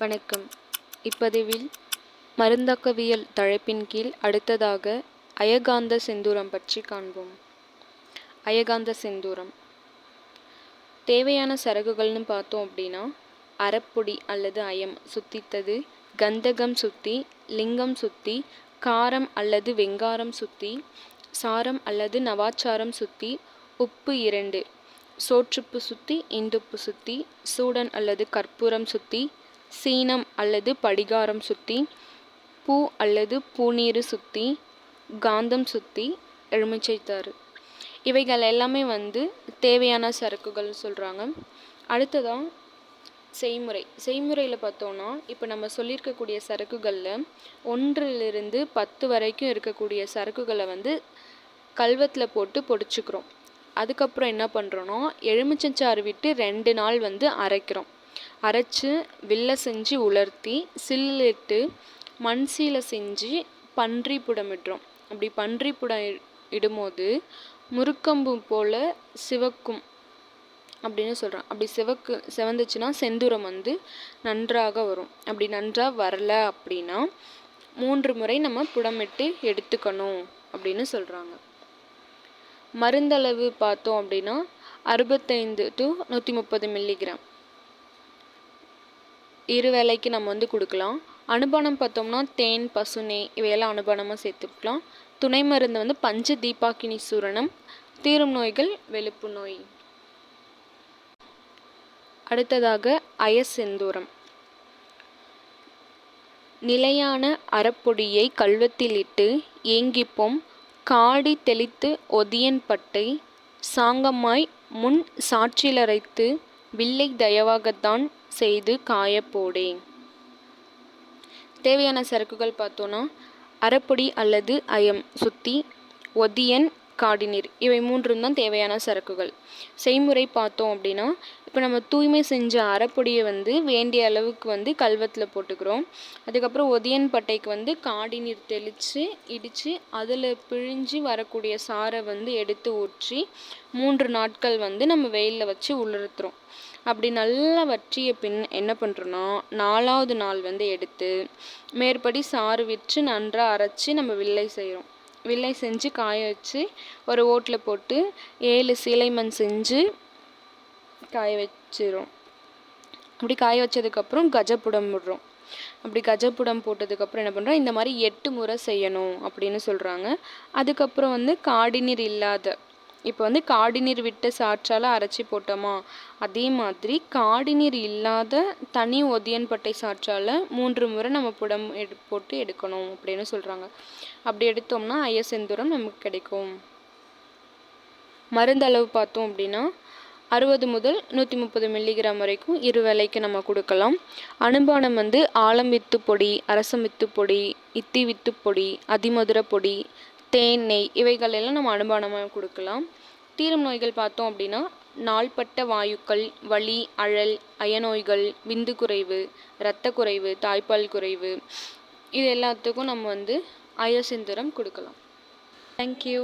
வணக்கம். இப்பதிவில் மருந்தாக்கவியல் தலைப்பின் கீழ் அடுத்ததாக அயகாந்த செந்தூரம் பற்றி காண்போம். அயகாந்த செந்தூரம். தேவையான சரகுகள்னு பார்த்தோம் அப்படின்னா அறப்பொடி அல்லது அயம் சுத்தித்தது கந்தகம் சுத்தி லிங்கம் சுத்தி காரம் அல்லது வெங்காரம் சுத்தி சாரம் அல்லது நவாச்சாரம் சுத்தி உப்பு இரண்டு. சோற்றுப்பு சுத்தி இந்துப்பு சுத்தி சூடன் அல்லது கற்பூரம் சுத்தி சீனம் அல்லது படிகாரம் சுத்தி பூ அல்லது பூநீர் சுத்தி காந்தம் சுத்தி எலுமிச்சைத்தாறு. இவைகள் எல்லாமே வந்து தேவையான சரக்குகள் சொல்கிறாங்க அடுத்ததாக செய்முறை. செய்முறையில் பார்த்தோன்னா இப்போ நம்ம சொல்லியிருக்கக்கூடிய சரக்குகளில் ஒன்றிலிருந்து பத்து வரைக்கும் இருக்கக்கூடிய சரக்குகளை வந்து கல்வத்தில் போட்டு பொடிச்சுக்கிறோம். அதுக்கப்புறம் என்ன பண்ணுறோன்னா எலுமிச்சஞ்சாறு விட்டு ரெண்டு நாள் வந்து அரைக்கிறோம். அரைச்சி வில்ல செஞ்சு உலர்த்தி சில்லிட்டு மண் சீலை செஞ்சு பன்றி புடம் இடுறோம் அப்படி பன்றி புடம் இடும்போது முருக்கம்பு போல் சிவக்கும் அப்படின்னு சொல்கிறான் அப்படி சிவக்கு சிவந்துச்சுன்னா செந்தூரம் வந்து நன்றாக வரும். அப்படி நன்றாக வரல அப்படின்னா மூன்று முறை நம்ம புடமிட்டு எடுத்துக்கணும் அப்படின்னு சொல்கிறாங்க மருந்தளவு பார்த்தோம் அப்படின்னா அறுபத்தைந்து டு நூற்றி முப்பது மில்லிகிராம் இரு வேளைக்கு நம்ம வந்து கொடுக்கலாம். அனுபானம் பார்த்தோம்னா தேன் பசுனே இவையெல்லாம் அனுபானமாக சேர்த்துக்கலாம். துணை மருந்து வந்து பஞ்ச தீபாக்கினி சூரணம் தீரும் நோய்கள் வெளுப்பு நோய். அடுத்ததாக அயசெந்தூரம் நிலையான அறப்பொடியை கல்வத்திலிட்டு ஏங்கிப்போம். காடி தெளித்து ஒதியன் பட்டை சாங்கமாய் முன் சாற்றிலரைத்து வில்லை தயவாகத்தான் செய்து காயப்போடே. தேவையான சரக்குகள் பார்த்தோன்னா அரைப்பொடி அல்லது அயம் சுத்தி ஒதியன் காடிநீர். இவை மூன்றும் தான் தேவையான சரக்குகள். செய்முறை பார்த்தோம் அப்படின்னா இப்போ நம்ம தூய்மை செஞ்ச அரைப்பொடியை வந்து வேண்டிய அளவுக்கு வந்து கல்வத்தில் போட்டுக்கிறோம். அதுக்கப்புறம் ஒதியன் பட்டைக்கு வந்து காடிநீர் தெளித்து இடித்து அதில் பிழிஞ்சு வரக்கூடிய சாரை வந்து எடுத்து ஊற்றி மூன்று நாட்கள் வந்து நம்ம வெயிலில் வச்சு உலர்த்துறோம். அப்படி நல்லா வற்றிய பின் என்ன பண்ணுறோன்னா நாலாவது நாள் வந்து எடுத்து மேற்படி சாறு விற்று நன்றாக அரைச்சி நம்ம வில்லை செய்கிறோம் வில்லை செஞ்சு காய வச்சு ஒரு ஓட்டில் போட்டு ஏழு சீலைமண் செஞ்சு காய வச்சிரும். அப்படி காய வச்சதுக்கப்புறம் கஜப்புடம் விடுறோம் அப்படி கஜப்புடம் போட்டதுக்கப்புறம் என்ன பண்ணுறோம் இந்த மாதிரி எட்டு முறை செய்யணும் அப்படின்னு சொல்கிறாங்க அதுக்கப்புறம் வந்து காடிநீர் இல்லாத இப்போ வந்து காடிநீர் விட்ட சாற்றால் அரைச்சி போட்டோமா? அதே மாதிரி காடிநீர் இல்லாத தனி ஒதியன்பட்டை சாற்றால் மூன்று முறை நம்ம புடம் எடு போட்டு எடுக்கணும் அப்படின்னு சொல்கிறாங்க அப்படி எடுத்தோம்னா ஐயசெந்தூரம் நமக்கு கிடைக்கும். மருந்தளவு பார்த்தோம் அப்படின்னா அறுபது முதல் நூற்றி முப்பது மில்லிகிராம் வரைக்கும் இரு வேலைக்கு நம்ம கொடுக்கலாம். அனுபானம் வந்து ஆலம் வித்து பொடி அரசம் வித்து பொடி இத்தி வித்து பொடி அதிமதுர பொடி தேன் நெய் இவைகள் எல்லாம் நம்ம அனுபானமாக கொடுக்கலாம். தீரும் நோய்கள் பார்த்தோம் அப்படின்னா நாள்பட்ட வாயுக்கள் வலி அழல் அயநோய்கள் விந்து குறைவு இரத்த குறைவு தாய்ப்பால் குறைவு இது எல்லாத்துக்கும் நம்ம வந்து அயோசிந்துரம் கொடுக்கலாம். தேங்க்யூ